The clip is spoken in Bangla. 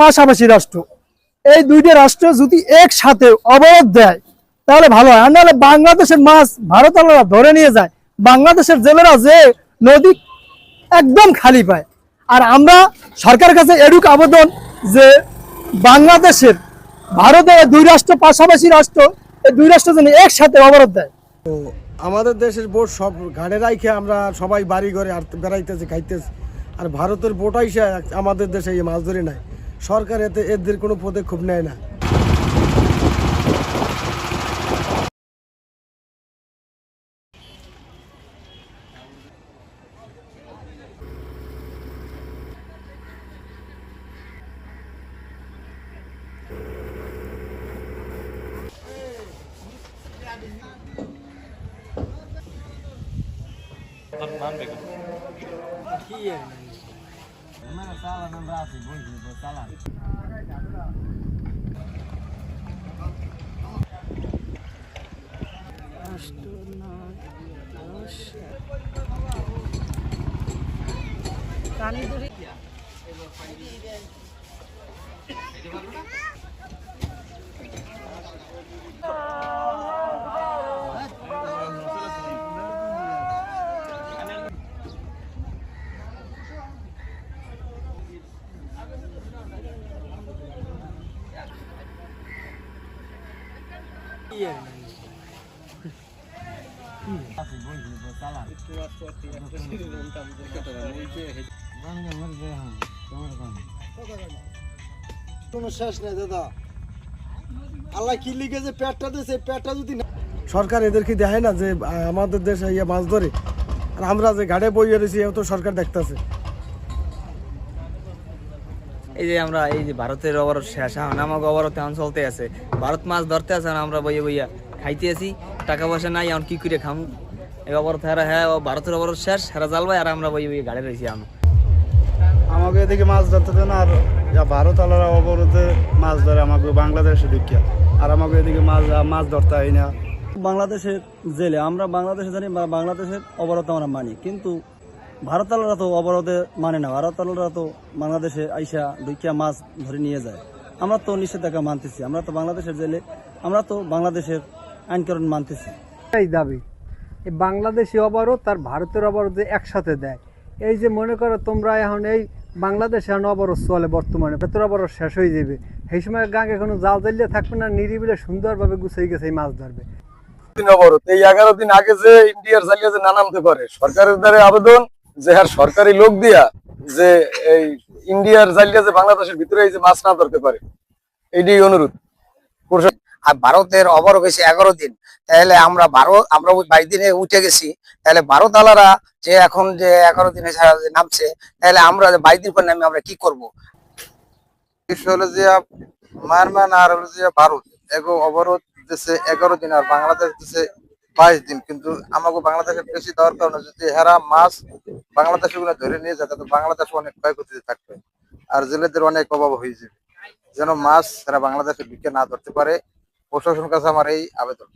পাশাপাশি রাষ্ট্র। এই দুইটা রাষ্ট্র যদি একসাথে অবরোধ দেয়, তাহলে ভালো হয়। আর নাহলে বাংলাদেশের মাছ ভারত ধরে নিয়ে যায়। বাংলাদেশের জেলেরা যে নদী একদম খালি পায়। আর আমরা সরকারের কাছে এরুক আবেদন যে বাংলাদেশের, ভারতের দুই রাষ্ট্র পাশাপাশি রাষ্ট্র, এই দুই রাষ্ট্র যেন একসাথে অবরোধ দেয়। তো আমাদের দেশের বোট সব ঘাড়ে রাইখে আমরা সবাই বাড়ি ঘরে আর বেড়াইতেছি, খাইতেছি। আর ভারতের বোট আইসা আমাদের দেশে এই মাছ ধরে নাই। সরকার এতে এদের কোনো পদক্ষেপ নেয় না। Mene sala nam vrati, buzi, bo sala. পানি ধরে শেষ দাদা কি লিখে যে পেটটা পেটটা যদি সরকার এদেরকে দেখে না যে আমাদের দেশে ইয়ে মাছ ধরে, আর আমরা যে ঘাটে বইয়ে রয়েছি, এও তো সরকার দেখতেছে। এই যে আমরা এই যে ভারতের অবরোধ শেষ এখন আমাকে অবরোধ এখন চলতে আছে। ভারত মাছ ধরতে আছে আর আমরা বইয়ে বইয়া খাইতে আছি টাকা পয়সা নাই এখন কি করে খাম? এই অবরোধ হেরা হ্যাঁ ভারতের অবরোধ শেষ হেরা জালবাই আর আমরা বইয়ে বইয়ে গাড়ি রয়েছি এখন। আমাকে এদিকে মাছ ধরতে দেন আর যা ভারত আলারা অবরোধে মাছ ধরে আমাকে বাংলাদেশে ঢুকিয়া। আর আমাকে এদিকে মাছ মাছ ধরতে হয় না। বাংলাদেশের জেলে আমরা বাংলাদেশে জানি বা বাংলাদেশের অবরোধ আমরা মানি কিন্তু ভারতালরা তো অবরোধে মানে না ভারতালরা তো বাংলাদেশে আইসা দুইটা মাছ ধরে নিয়ে যায়। আমরা তো নিষেধাজ্ঞা মানতেছি আমরা তো বাংলাদেশের জেলে আমরা তো বাংলাদেশের আইনকরণ মানতেছি। এই দাবি এই বাংলাদেশি অবরোধ আর ভারতের অবরোধ যে একসাথে দেয়। এই যে মনে করো তোমরা এখন এই বাংলাদেশে এখন অবরোধ চলে বর্তমানে ভেতর অবরোধ শেষ হয়ে যাবে। সেই সময় গাঙ্গে কোনো জাল জ্বালিয়ে থাকবে না নিরিবিলে সুন্দরভাবে গুছিয়ে গেছে এই মাছ ধরবে। দিন অবরোধ এই এগারো দিন আগে যে ইন্ডিয়ার চালিয়ে যে না নামতে পারে সরকারের দ্বারা আবেদন যে আর সরকারি লোক দিয়া যে এই ইন্ডিয়ার জালিয়া যে বাংলাদেশের ভিতরে এই যে মাছ না ধরতে পারে এইটাই অনুরোধ। আর ভারতের অবরোধ হয়েছে এগারো দিন। তাহলে আমরা বারো আমরা ওই বাইশ দিনে উঠে গেছি। তাহলে ভারত আলারা যে এখন যে এগারো দিনে ছাড়া নামছে তাহলে আমরা যে বাইশ দিন পর নামে আমরা কি করব? হলো যে মায়ানমার আর হলো যে ভারত। এগো অবরোধ দেশে এগারো দিন আর বাংলাদেশ দেশে বাইশ দিন। কিন্তু আমাকে বাংলাদেশের বেশি দেওয়ার কারণে যদি হেরা মাছ বাংলাদেশে গুলো ধরে নিয়ে যায় তাতে বাংলাদেশ অনেক ক্ষয়ক্ষতিতে থাকবে। আর জেলেদের অনেক অভাব হয়ে যাবে। যেন মাছ তারা বাংলাদেশে বিক্রি না ধরতে পারে। প্রশাসনের কাছে আমার এই আবেদন।